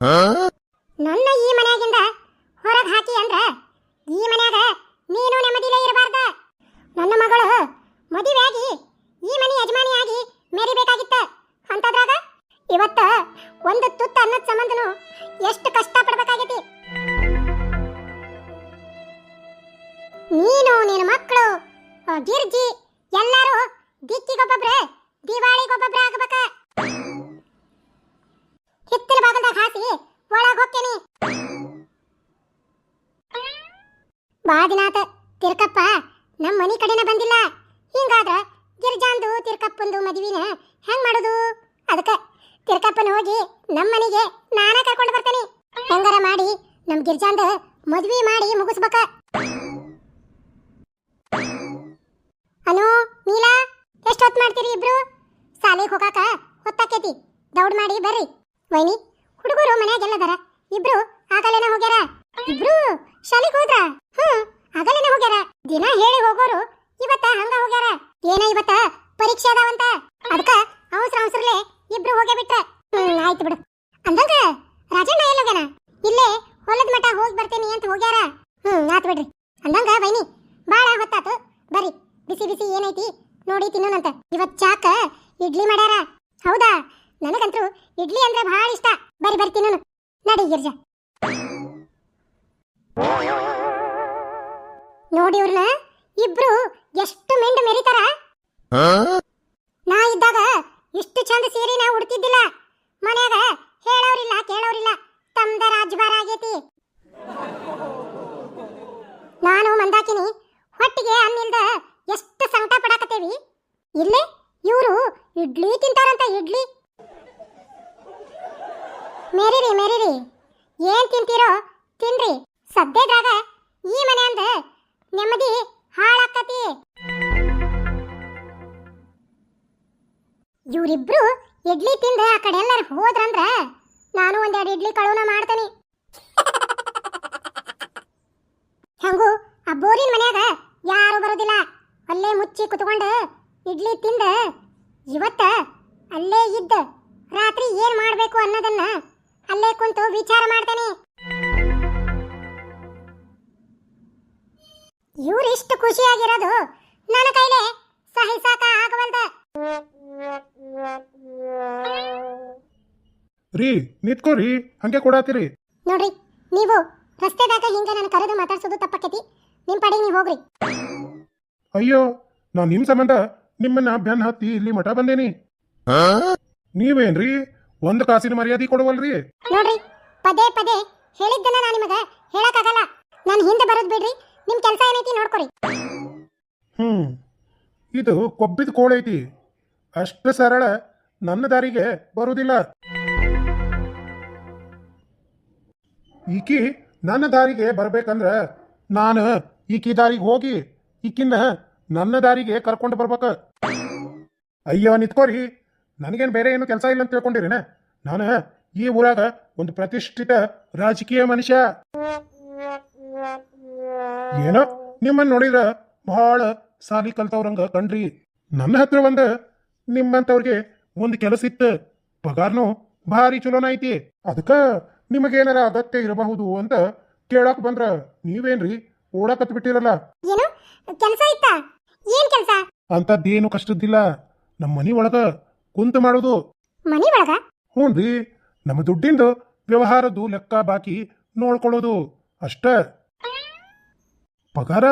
ನನ್ನ ಈ ಮನ್ಯಾಗಿಂದ ಹೊರಗೆ ಹಾಕಿ ಅಂದ್ರ ಈ ಮನ್ಯಾಗ ನೀನು ನೆಮ್ಮದಿಲೇ ಇರಬಾರ್ದ. ನನ್ನ ಮಗಳು ಮದುವೆಯಾಗಿ ಈ ಮನೆ ಯಜಮಾನಿಯಾಗಿ ಮೆರಿಬೇಕಾಗಿತ್ತ ಅಂತದ್ರಾಗ? ಇವತ್ತ ಒಂದು ತುತ್ತ ಅನ್ನದ ಸಂಬಂಧನು ಎಷ್ಟು ಕಷ್ಟ ಪಡ್ಬೇಕಾಗೈತಿ ನೀನು, ನಿನ್ನ ಮಕ್ಕಳು ಗಿರ್ಜಿ ಎಲ್ಲರೂ ದಿಕ್ಕಿಗೊಬ್ಬೊಬ್ರೆ, ದಿವಾಳಿಗೊಬ್ಬೊಬ್ರೆ ಆಗ್ಬೇಕ ಹಿತ್ತಲ ಬಾಗಲ್ದಾಗ ಹಾಸಿ ಒಳಗ್ ಹೋಗ್ತೇನಿ ಬಾದಿನಾಥ ತಿರ್ಕಪ್ಪ ನಮ್ಮ ಮನಿ ಕಡೆನ ಬಂದಿಲ್ಲ. ಹಿಂಗಾದ್ರ ಗಿರ್ಜಾಂದು ತಿರ್ಕಪ್ಪಂದು ಮದುವಿನ ಹೆಂಗ್ ಮಾಡೋದು? ಅದಕ್ಕ ತಿರ್ಕಪ್ಪನ ಹೋಗಿ ನಮ್ಮ ಮನೆಗೆ ನಾನ ಕರ್ಕೊಂಡು ಬರ್ತೇನೆ. ಹೆಂಗಾರ ಮಾಡಿ ನಮ್ ಗಿರ್ಜಾಂದ ಮದ್ವಿ ಮಾಡಿ ಮುಗಿಸ್ಬೇಕ. ಅನು, ನೀಲಾ ಎಷ್ಟೊತ್ತು ಮಾಡ್ತೀರಿ ಇಬ್ರು? ಸಾಲಿಗೆ ಹೋಗಾಕ ಹೊತ್ತಾಕೇತಿ. ದೌಡ್ ಮಾಡಿ ಬರ್ರಿ. ವೈನಿ, ಹುಡುಗರು ಮನ್ಯಾಗೆಲ್ಲದಾರ ಇಬ್ರು ಆಗಲೇನ ಹೋಗ್ಯಾರ? ಇಬ್ರು ಶಾಲೆಗೆ ಹೋದ್ರ? ಹ್ಮ್. ಆಗಲೇನ ಹೋಗ್ಯಾರ? ದಿನ ಹೇಳಿ ಹೋಗೋರು, ಇವತ್ತ ಹಂಗ ಹೋಗ್ಯಾರ? ಏನ ಇವತ್ತ ಪರೀಕ್ಷೆ ಅದಾವಂತ. ಅದಕ್ಕ ಅವಸರ ಅವಸರಲೆ ಇಬ್ರು ಹೋಗೇ ಬಿಟ್ರ. ಹ್ಮ್, ಆಯ್ತು ಬಿಡು. ಅಂದಂಗ ರಾಜಣ್ಣ ಎಲ್ಲಿ ಹೋಗ್ಯಾನ? ಇಲ್ಲೇ ಹೊಲದ ಮಠ ಹೋಗಿ ಬರ್ತೀನಿ ಅಂತ ಹೋಗ್ಯಾರ. ಹ್ಮ್, ಆತ್ ಬಿಡ್ರಿ. ಅಂದಂಗ ವೈನಿ, ಬಾಳ ಹೊತ್ತಾತು. ಬರ್ರಿ ಬಿಸಿ ಬಿಸಿ ಏನೈತಿ ನೋಡಿ ತಿನ್ನೋಣಂತ. ಇವತ್ ಚಾಕ ಇಡ್ಲಿ ಮಾಡ್ಯಾರ. ಹೌದಾ? ನನಗಂತೂ ಇಡ್ಲಿ ಅಂದ್ರೆ ಬಹಳ ಇಷ್ಟ. ಬರಿ ಬರ್ತೀನಿ ನಾನು ನಡಿ ಗಿರ್ಜಾ. ನೋಡಿ ಇವ್ರನ್ನ ಇಬ್ರು ಎಷ್ಟು ಮೆಂಡು ಮೆರಿತಾರ ನಾ ಇದ್ದಾಗ ಇಷ್ಟು ಚಂದ ಸೀರೆ ನಾ ಉಡ್ತಿದ್ದಿಲ್ಲ. ಮನ್ಯಾಗ ಹೇಳೋರಿಲ್ಲ ಕೇಳೋರಿಲ್ಲ ತಮ್ದ ರಾಜ್ಭಾರ ಆಗೈತಿ ನಾನು ಮಂದಾಕಿನಿ ಹೊಟ್ಟಿಗೆ ಅನ್ನಿಲ್ದ ಎಷ್ಟು ಸಂಕಟ ಪಡಾಕತ್ತೇವಿ ಇಲ್ಲೇ ಇವರು ಇಡ್ಲಿ ತಿಂತಾರಂತ ಇಡ್ಲಿ ಮೇರಿರಿ ಮೇರಿರಿ ಏನ್ ತಿಂತೀರೋ ತಿನ್ರಿ ಸದ್ಯದಾಗ ಈ ಮನೆ ಅಂದ ನೆಮ್ಮದಿ ಹಾಳಾಕತಿ. ಇವರಿಬ್ರು ಇಡ್ಲಿ ತಿಂದ ಆ ಕಡೆ ಎಲ್ಲಾರು ಹೋದ್ರಂದ್ರ ನಾನು ಒಂದೆರಡು ಇಡ್ಲಿ ಕಳುನ ಮಾಡ್ತೇನೆ. ಹಂಗು, ಆ ಬೋರಿನ ಮನ್ಯಾಗ ಯಾರು ಬರೋದಿಲ್ಲ. ಅಲ್ಲೇ ಮುಚ್ಚಿ ಕುತ್ಕೊಂಡು ಇಡ್ಲಿ ತಿಂದ ಇವತ್ತ ಅಲ್ಲೇ ಇದ್ದ ರಾತ್ರಿ ಏನ್ ಮಾಡ್ಬೇಕು ಅನ್ನೋದನ್ನ ಅಲ್ಲೇ ಕುಂತು ವಿಚಾರ ಮಾಡ್ತೇನೆ. ಇವ್ರಿಷ್ಟು ಖುಷಿಯಾಗಿರೋದು ನನ್ನ ಕೈಲೇ. ಸಹಿಸಾಕ ಆಗವಲ್ದ. ರೀ ನಿಂತ್ಕೋರಿ ಹಂಗೆ ಕೊಡಾತಿರಿ. ನೋಡ್ರಿ ನೀವು ರಸ್ತೆದಾಗ ಹಿಂಗೆ ನನ್ನ ಕರೆದು ಮಾತಾಡ್ಸೋದು ತಪ್ಪಕ್ಕೈತಿ ನಿಮ್ಮ ಪಡೆಗೆ ನೀವು ಹೋಗ್ರಿ. ಅಯ್ಯೋ ನಾ ನಿಮ್ಮ ಸಂಬಂಧ ನಿಮ್ಮನ್ನ ಬೆನ್ ಹತ್ತಿ ಇಲ್ಲಿ ಮಠ ಬಂದೇನಿ. ನೀವೇನ್ರಿ ಒಂದ್ ಕಾಸಿನ ಮರ್ಯಾದೆ ಕೊಡವಲ್ರಿ? ನೋಡ್ರಿ ಪದೇ ಪದೇ ಹೇಳಿದ್ದನ್ನ ನಾನು ನಿಮಗ ಹೇಳಕ್ಕಾಗಲ್ಲ. ನಾನು ಹಿಂದೆ ಬರೋದ್ ಬಿಡ್ರಿ. ನಿಮ್ ಕೆಲಸ ಏನೈತಿ ನೋಡ್ಕೊರಿ. ಹ್ಮ್, ಇದು ಕೊಬ್ಬಿದ ಕೋಳೈತಿ ಅಷ್ಟು ಸರಳ ನನ್ನ ದಾರಿಗೆ ಬರುವುದಿಲ್ಲ ಈಕಿ ನನ್ನ ದಾರಿಗೆ ಬರ್ಬೇಕಂದ್ರ ನಾನು ಈಕಿ ದಾರಿಗೆ ಹೋಗಿ ಈಕಿನ ನನ್ನ ದಾರಿಗೆ ಕರ್ಕೊಂಡು ಬರ್ಬೇಕು. ಅಯ್ಯೋ, ನಿತ್ಕೋರಿ. ನನಗೇನು ಬೇರೆ ಏನು ಕೆಲಸ ಇಲ್ಲ ಅಂತ ತಿಳ್ಕೊಂಡಿರೇನ? ನಾನು ಈ ಊರಾಗ ಒಂದು ಪ್ರತಿಷ್ಠಿತ ರಾಜಕೀಯ ಮನುಷ್ಯ. ಏನೋ ನಿಮ್ಮನ್ನ ನೋಡಿದ್ರ ಬಹಳ ಸಾಲಿ ಕಲ್ತವ್ರಂಗ ಕಣ್ರಿ. ನನ್ನ ಹತ್ರ ಒಂದ ನಿಮ್ಮಂತವ್ರಿಗೆ ಒಂದು ಕೆಲಸ ಇತ್ತು. ಪಗಾರ್ನು ಭಾರಿ ಚಲೋನ ಐತಿ. ಅದಕ್ಕ ನಿಮಗೇನಾರ ಅಗತ್ಯ ಇರಬಹುದು ಅಂತ ಕೇಳಕ್ ಬಂದ್ರ ನೀವೇನ್ರಿ ಓಡಾಕತ್ ಬಿಟ್ಟಿರಲ್ಲ? ಏನು? ಕೆಲಸ ಇತ್ತಾ? ಏನ್ ಕೆಲಸ? ಅಂತದ್ದೇನು ಕಷ್ಟದಿಲ್ಲ ನಮ್ಮ ಮನಿ ಒಳಗ ಕುಂತ ಮಾಡೋದು. ಮನಿ ಒಳಗ? ಹ್ಞೂನ್ರಿ ನಮ್ಮ ದುಡ್ಡಿಂದು ವ್ಯವಹಾರದ್ದು ಲೆಕ್ಕ ಬಾಕಿ ನೋಡ್ಕೊಳ್ಳೋದು. ಅಷ್ಟ. ಪಗಾರ?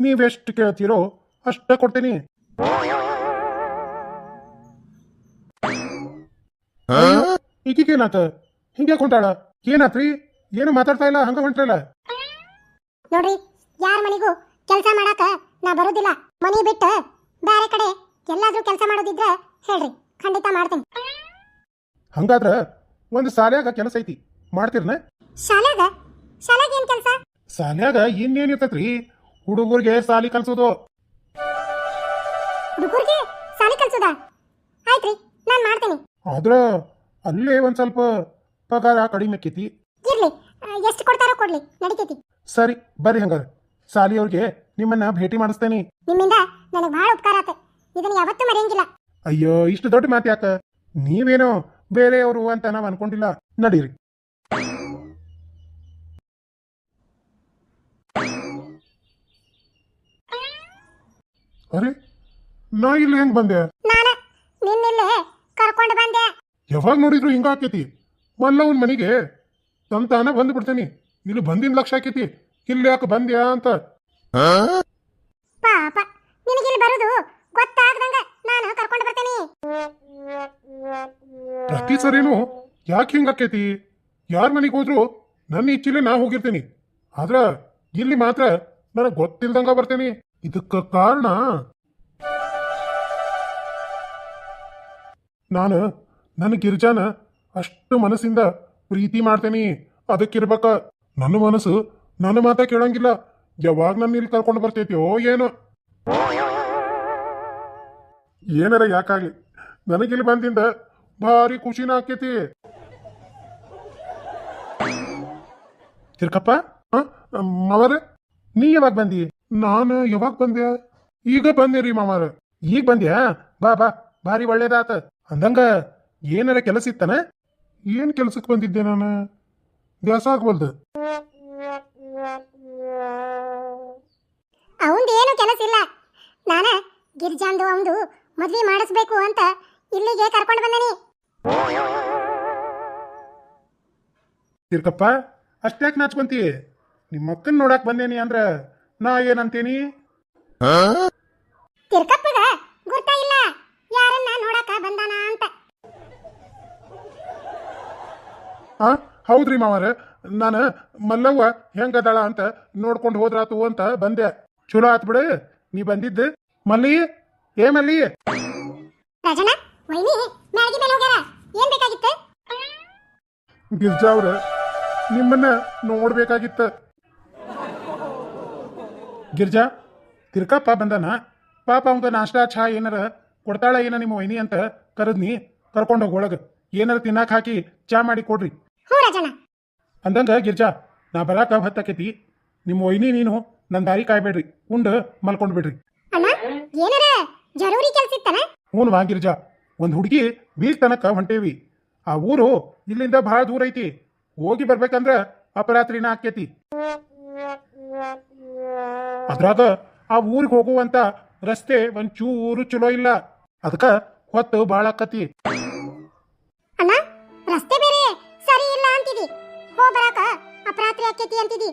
ನೀವೆಷ್ಟು ಕೇಳ್ತೀರೋ ಅಷ್ಟ ಕೊಡ್ತೀನಿ. ಈಗೀಗೇನಾತ? ಹಿಂಗೆ ಕೊಂಟಾಳ ಏನಾತ್ರಿ? ಏನು ಮಾತಾಡ್ತಾ ಇಲ್ಲ? ಹಂಗ ಹೊಂಟ್ರಲ್ಲ? ನೋಡ್ರಿ ಯಾರ ಮನೆಗೂ ಕೆಲಸ ಮಾಡಾಕ ನಾ ಬರೋದಿಲ್ಲ. ಮನಿ ಬಿಟ್ಟು ಬೇರೆ ಕಡೆ ಎಲ್ಲಾದ್ರೂ ಕೆಲಸ ಮಾಡೋದಿದ್ರೆ ಹೇಳ್ರಿ ಖಂಡಿತ ಮಾಡ್ತೀನಿ. ಹಂಗಾದ್ರ ಒಂದು ಸಾಲ್ಯಾಗ ಕೆಲಸ ಐತಿ. ಮಾಡ್ತೀರ್ನ? ಶಾಲ್ಯಾಗ? ಶಾಲ್ಯಾಗ ಏನ್ ಕೆಲಸ? ಸಾಲ್ಯಾಗ ಇನ್ನೇನಿರ್ತೈತ್ರಿ? ಹುಡುಗರಿಗೆ ಸಾಲಿ ಕಲ್ಸೋದು. ಹುಡುಗರಿಗೆ ಸಾಲಿ ಕಲ್ಸುದ? ಆಯ್ತ್ರಿ ನಾನು ಮಾಡ್ತೇನೆ. ಆದ್ರ ಅಲ್ಲೇ ಒಂದ್ ಸ್ವಲ್ಪ ಪಗಾರ ಕಡಿಮೆ ಆಕೈತಿ. ಇರ್ಲಿ ಎಷ್ಟು ಕೊಡ್ತಾರೋ ಕೊಡ್ಲಿ ನಡಿತೈತಿ. ಸರಿ ಬರ್ರಿ ಹಂಗಾರೆ. ಸಾಲಿ ಅವ್ರಿಗೆ ನಿಮ್ಮನ್ನ ಭೇಟಿ ಮಾಡಿಸ್ತೇನೆ. ನಿಮ್ಮಿಂದ ನನಗೆ ಬಹಳ ಉಪಕಾರ ಆತ. ಇದನ್ನ ಯಾವತ್ತೂ ಮರೆಯಂಗಿಲ್ಲ. ಅಯ್ಯೋ ಇಷ್ಟು ದೊಡ್ಡ ಮಾತು ಯಾಕ? ನೀವೇನೋ ಬೇರೆಯವರು ಅಂತ ನಾವು ಅನ್ಕೊಂಡಿಲ್ಲ. ನಡೀರಿ. ಅರೆ ನಾ ಇಲ್ಲಿ ಹೆಂಗ್ ಬಂದೆ? ನಾನು ನಿನ್ನಿಲ್ಲೇ ಕರ್ಕೊಂಡು ಬಂದೆ. ಯಾವಾಗ ನೋಡಿದ್ರು ಹಿಂಗ ಆಕೈತಿ? ಮಲ್ಲವನ್ ಮನೆಗೆ ತಂತಾನ ಬಂದು ಬಿಡ್ತೇನಿ. ಇಲ್ಲಿ ಬಂದಿನ ಲಕ್ಷ ಆಕೈತಿ. ಇಲ್ಲಿ ಯಾಕೆ ಬಂದ್ಯಾ ಅಂತ. ಪಾಪ ನಿನಗಿಲ್ಲಿ ಬರೋದು ಗೊತ್ತಾಗ್ದಂಗ ನಾನು ಕರ್ಕೊಂಡು ಬರ್ತೇನಿ. ಪ್ರತಿ ಸರಿನು ಯಾಕೆ ಹಿಂಗ ಆಕೇತಿ? ಯಾರ ಮನೆಗೆ ಹೋದ್ರು ನನ್ನ ಇಚ್ಛೆಲೆ ನಾ ಹೋಗಿರ್ತೀನಿ. ಆದ್ರ ಇಲ್ಲಿ ಮಾತ್ರ ನನಗೆ ಗೊತ್ತಿಲ್ದಂಗ ಬರ್ತೇನಿ. ಇದಕ್ಕ ಕಾರಣ? ನಾನು, ನನ್ನ ಗಿರಿಜಾನ ಅಷ್ಟು ಮನಸ್ಸಿಂದ ಪ್ರೀತಿ ಮಾಡ್ತೇನಿ. ಅದಕ್ಕಿರ್ಬೇಕ, ನನ್ನ ಮನಸ್ಸು ನನ್ನ ಮಾತ ಕೇಳಂಗಿಲ್ಲ. ಯಾವಾಗ ನನ್ನ ಇಲ್ಲಿ ಕರ್ಕೊಂಡು ಬರ್ತೈತಿ ಓ ಏನೋ. ಏನಾರ ಯಾಕಾಗ್ಲಿ, ನನಗಿಲ್ಲಿ ಬಂದಿಂದ ಭಾರಿ ಖುಷಿನ ಆಕೈತಿ. ತಿರ್ಕಪ್ಪ ಮಾವರ, ನೀ ಯಾವಾಗ ಬಂದಿ? ನಾನು ಯಾವಾಗ ಬಂದೆ? ಈಗ ಬಂದೆ ರೀ ಮಾಮಾರ. ಈಗ ಬಂದ್ಯಾ? ಬಾ ಬಾ. ಭಾರಿ ಒಳ್ಳೇದಾತ. ಅಂದಂಗ ಏನಾರ ಕೆಲಸ ಇತ್ತನ? ಏನ್ ಕೆಲಸಕ್ಕೆ ಬಂದಿದ್ದೆ ನಾನು? ದ್ಯಾಸ ಆಗ್ಬಲ್ದು ಅವಂದೇನು ಕೆಲಸ ಇಲ್ಲ. ನಾನ ಗಿರ್ಜಾಂದು ಅವಂದು ಮದ್ವೆ ಮಾಡಿಸ್ಬೇಕು ಅಂತ ಇಲ್ಲಿಗೆ ಕರ್ಕೊಂಡು ಬಂದನಿ ತಿರ್ಕಪ್ಪ ಅಷ್ಟ್ಯಾಕ್ ನಾಚ್ಕೊಂತಿ? ನಿಮ್ಮ ಅಕ್ಕನ್ ನೋಡಕ್ ಬಂದೇನಿ ಅಂದ್ರ ನಾ ಏನಂತೀನಿ? ತಿರ್ಕಪ್ಪಗ ಗುರ್ತ ಇಲ್ಲ ಯಾರನ್ನ ನೋಡಕ ಬಂದಾನ ಅಂತ. ಆ? ಹೌದ್ರಿ ಮಾವರ. ನಾನು ಮಲ್ಲವ್ವ ಹೆಂಗದಾಳ ಅಂತ ನೋಡ್ಕೊಂಡು ಹೋದ್ರಾತು ಅಂತ ಬಂದೆ. ಚಲೋ ಆತ್ ಬಿಡು. ನೀ ಬಂದಿದ್ದು? ಮಲ್ಲಿ ಏ ಮಲ್ಲಿ? ರಾಜಣ್ಣ ವೈನಿ ಮ್ಯಾಳ್ಗಿ ಮೇಲೆ ಹೋಗ್ಯಾರ. ಏನ್ ಬೇಕಾಗಿತ್ತು? ಗಿರ್ಜಾ ಅವ್ರ ನಿಮ್ಮನ್ನ ನೋಡ್ಬೇಕಾಗಿತ್ತ. ಗಿರ್ಜಾ ತಿರ್ಕಪ್ಪ ಬಂದನ? ಪಾಪ ಅವಂಗ ನಾಷ್ಟಾ ಚಹಾ ಏನಾರ ಕೊಡ್ತಾಳ ಏನ ನಿಮ್ಮ ವೈನಿ ಅಂತ ಕರೆದ್ನಿ ಕರ್ಕೊಂಡು ಹೋಗಿ ಒಳಗ. ಏನಾರ ತಿನ್ನಾಕ ಹಾಕಿ ಚಾ ಮಾಡಿ ಕೊಡ್ರಿ. ಅಂದಂಗ ಗಿರ್ಜಾ ನಾ ಬರಾಕ ಹತ್ತಕೈತಿ. ನಿಮ್ಮ ವೈನಿ ನೀನು ನನ್ನ ದಾರಿ ಕಾಯ್ಬೇಡ್ರಿ ಉಂಡು ಮಲ್ಕೊಂಡು ಬಿಡ್ರಿ ಹೂನ್ ಏನಾರ ಜರೂರಿ ಕೆಲ್ಸ ಇತ್ತನ? ಹ್ಞೂ ವಾ ಗಿರ್ಜಾ ಒಂದು ಹುಡುಗಿ ಬೀಚ್ ತನಕ ಹೊಂಟೇವಿ. ಆ ಊರು ಇಲ್ಲಿಂದ ಬಹಳ ದೂರ ಐತಿ. ಹೋಗಿ ಬರ್ಬೇಕಂದ್ರ ಅಪರಾತ್ರಿನ ಆಕೇತಿ. ಅದ್ರಾಗ ಆ ಊರಿಗೆ ಹೋಗುವಂತ ರಸ್ತೆ ಒಂಚೂರು ಚಲೋ ಇಲ್ಲ. ಅದಕ್ಕ ಹೊತ್ತು ಭಾಳ ಆಕತಿ. ಅಣ್ಣ ರಸ್ತೆ ಬೇರೆ ಸರಿ ಇಲ್ಲ ಅಂತಿದಿ. ಹೋ ಬರಾಕ ಅಪರಾತ್ರಿ ಆಕೇತಿ ಅಂತಿದಿ.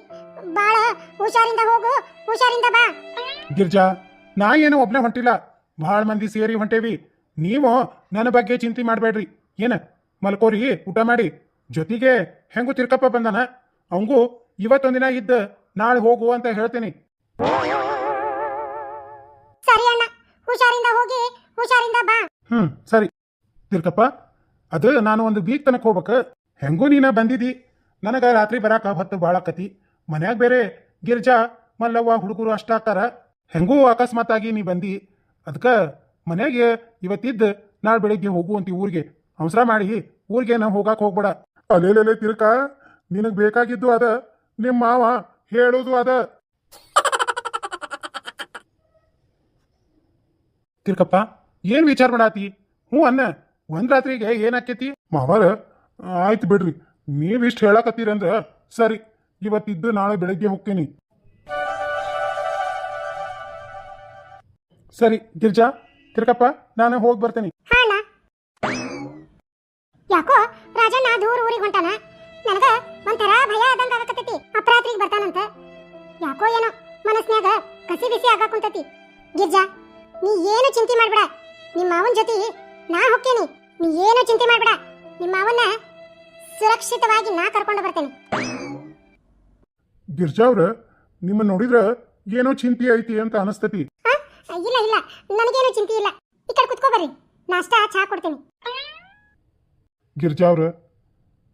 ಬಾಳ ಹುಷಾರಿಂದ ಹೋಗು ಹುಷಾರಿಂದ ಬಾ. ಗಿರ್ಜಾ ನಾ ಏನು ಒಬ್ನೇ ಹೊಂಟಿಲ್ಲ. ಬಹಳ ಮಂದಿ ಸೇರಿ ಹೊಂಟೇವಿ. ನೀವು ನನ್ನ ಬಗ್ಗೆ ಚಿಂತೆ ಮಾಡಬೇಡ್ರಿ. ಏನ ಮಲ್ಕೋರಿ ಊಟ ಮಾಡಿ. ಜೊತೆಗೆ ಹೆಂಗು ತಿರ್ಕಪ್ಪ ಬಂದನ? ಅವಂಗೂ ಇವತ್ತೊಂದಿನ ಇದ್ದ ನಾಳೆ ಹೋಗು ಅಂತ ಹೇಳ್ತೀನಿ. ಸರಿ ಅಣ್ಣ, ಹುಷಾರಿಂದ ಹೋಗಿ, ಹುಷಾರಿಂದ ಬಾ. ಹ್ಮ್, ಸರಿ. ತಿರ್ಕಪ್ಪ, ಅದು ನಾನು ಒಂದು ವೀಕ್ ತನಕ ಹೋಗ್ಬೇಕು. ಹೆಂಗೂ ನೀನ ಬಂದಿದಿ? ನನಗೆ ರಾತ್ರಿ ಬರಾಕ ಹೊತ್ತು ಭಾಳ ಕತಿ ಮನ್ಯಾಗ ಬೇರೆ ಗಿರ್ಜಾ, ಮಲ್ಲವ್ವ ಹುಡುಗರು ಅಷ್ಟಾಕಾರ ಹೆಂಗೂ ಅಕಸ್ಮಾತ್ ಆಗಿ ನೀ ಬಂದಿ. ಅದಕ್ಕ ಮನೆಗೆ ಇವತ್ತಿದ್ದು ನಾಳೆ ಬೆಳಿಗ್ಗೆ ಹೋಗುವಂತಿ ಊರಿಗೆ. ಅವಸರ ಮಾಡಿ, ಊರಿಗೆ ನಾವು ಹೋಗಾಕ ಹೋಗ್ಬೇಡ. ಅಲ್ಲೇ ತಿರ್ಕ, ನಿನಗ್ ಬೇಕಾಗಿದ್ದು ಅದ ನಿಮ್ಮ ಮಾವ ಹೇಳೋದು ಅದ. ತಿರ್ಕಪ್ಪ ಏನ್ ವಿಚಾರ ಮಾಡಾತಿ? ಹ್ಞೂ ಅನ್ನ, ಒಂದ್ ರಾತ್ರಿಗೆ ಏನಾಕೈತಿ ಮಾವಾರ, ಆಯ್ತು ಬಿಡ್ರಿ ನೀವಿಷ್ಟು ಹೇಳಕತ್ತೀರಂದ್ರ ಸರಿ, ಇವತ್ತಿದ್ದು ನಾಳೆ ಬೆಳಗ್ಗೆ ಹೋಗ್ತೀನಿ. ಸರಿ, ಗಿರ್ಜಾ ತಿರ್ಕಪ್ಪ ನಾನು ಹೋಗಿ ಬರ್ತೇನೆ. ಯಾಕೋ, ರಾಜಣ್ಣ ದೂರ ಊರಿಗೆ ಹೊಂಟಾನ? ನನಗ ಒಂಥರ ಭಯ ಆದಂಗ ಆಗಕತ್ತೈತಿ, ಅಪರಾತ್ರಿಗೆ ಬರ್ತಾನಂತ. ಯಾಕೋ ಏನೋ ಮನಸ್ನ್ಯಾಗ ಕಸಿ ಬಿಸಿ ಆಗಾಕ್ ಕುಂತೈತಿ. ಗಿರ್ಜಾ ನೀ ಏನು ಚಿಂತೆ ಮಾಡಬೇಡ. ನಿಮ್ಮ ಮಾವನ ಜೊತೆ ನಾ ಹೋಗ್ತೇನೆ. ನೀ ಏನು ಚಿಂತೆ ಮಾಡಬೇಡ. ನಿಮ್ಮ ಮಾವನ್ನ ಸುರಕ್ಷಿತವಾಗಿ ನಾ ಕರ್ಕೊಂಡು ಬರ್ತೇನೆ. ಗಿರ್ಜಾ ಅವ್ರ ನಿಮ್ಮ ನೋಡಿದ್ರ ಏನೋ ಚಿಂತೆ ಐತಿ ಅಂತ ಅನಸ್ತತಿ. ಹಾ? ಇಲ್ಲ ಇಲ್ಲ. ನನಗೇನು ಚಿಂತೆ ಇಲ್ಲ. ಈ ಕಡೆ ಕುತ್ಕೋ ಬರ್ರಿ. ನಾಷ್ಟಾ ಚಹಾ ಕೊಡ್ತೀನಿ. ಗಿರ್ಜಾ ಅವ್ರ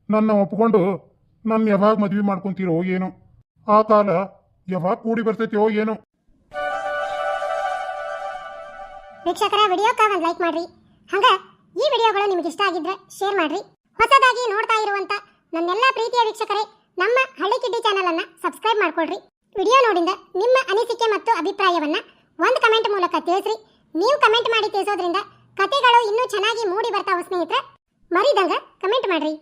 ನನ್ನ ಒಪ್ಕೊಂಡು ನನ್ನ ಯಾವಾಗ ಮದ್ವೆ ಮಾಡ್ಕೊಂತೀರೋ ಏನೋ ಆ ಕಾಲ ಯಾವಾಗ ಕೂಡಿ ಬರ್ತೈತೋ ಏನೋ. ವೀಕ್ಷಕರ ವಿಡಿಯೋಕ್ಕ ಒಂದು ಲೈಕ್ ಮಾಡ್ರಿ. ಹಂಗ ಈ ವಿಡಿಯೋಗಳು ನಿಮ್ಗೆ ಇಷ್ಟ ಆಗಿದ್ರೆ ಶೇರ್ ಮಾಡ್ರಿ. ಹೊಸದಾಗಿ ನೋಡ್ತಾ ಇರುವಂತ ನನ್ನೆಲ್ಲ ಪ್ರೀತಿಯ ವೀಕ್ಷಕರೇ, ನಮ್ಮ ಹಳ್ಳಿ ಕಿಡ್ಡಿ ಚಾನಲ್ ಅನ್ನ ಸಬ್ಸ್ಕ್ರೈಬ್ ಮಾಡ್ಕೊಳ್ರಿ. ವಿಡಿಯೋ ನೋಡಿಂದ ನಿಮ್ಮ ಅನಿಸಿಕೆ ಮತ್ತು ಅಭಿಪ್ರಾಯವನ್ನ ಒಂದು ಕಮೆಂಟ್ ಮೂಲಕ ತಿಳಿಸ್ರಿ. ನೀವು ಕಮೆಂಟ್ ಮಾಡಿ ತಿಳಿಸೋದ್ರಿಂದ ಕತೆಗಳು ಇನ್ನೂ ಚೆನ್ನಾಗಿ ಮೂಡಿ ಬರ್ತಾವ ಸ್ನೇಹಿತರೆ, ಮರಿದಂಗ ಕಮೆಂಟ್ ಮಾಡ್ರಿ.